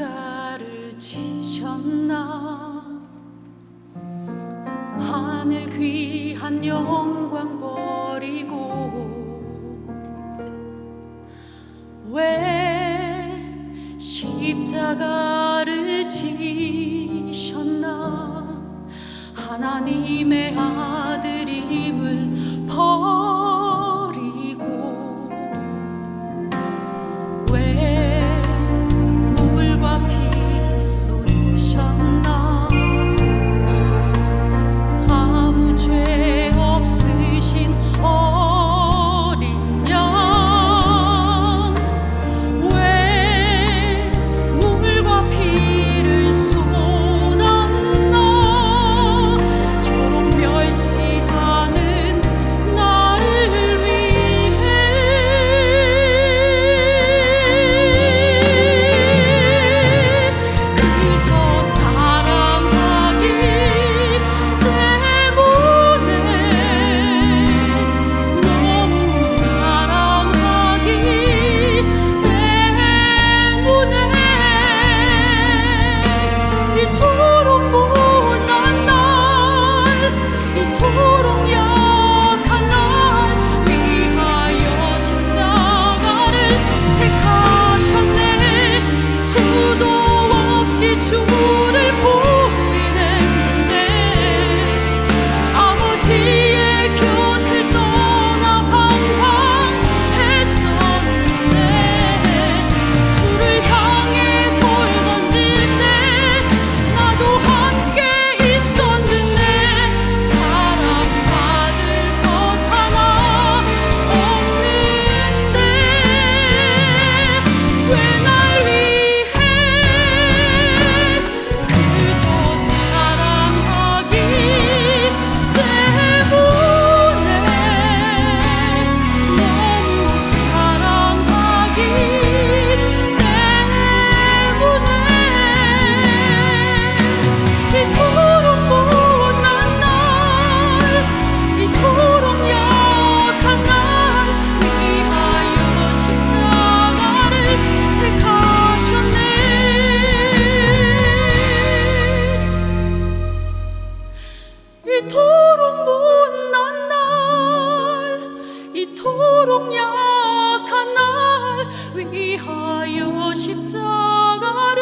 십자가를 지셨나? 하늘 귀한 영광 버리고 왜 십자가를 지셨나? 하나님의 아들임을 버 이토록 약한 날 위하여 십자가를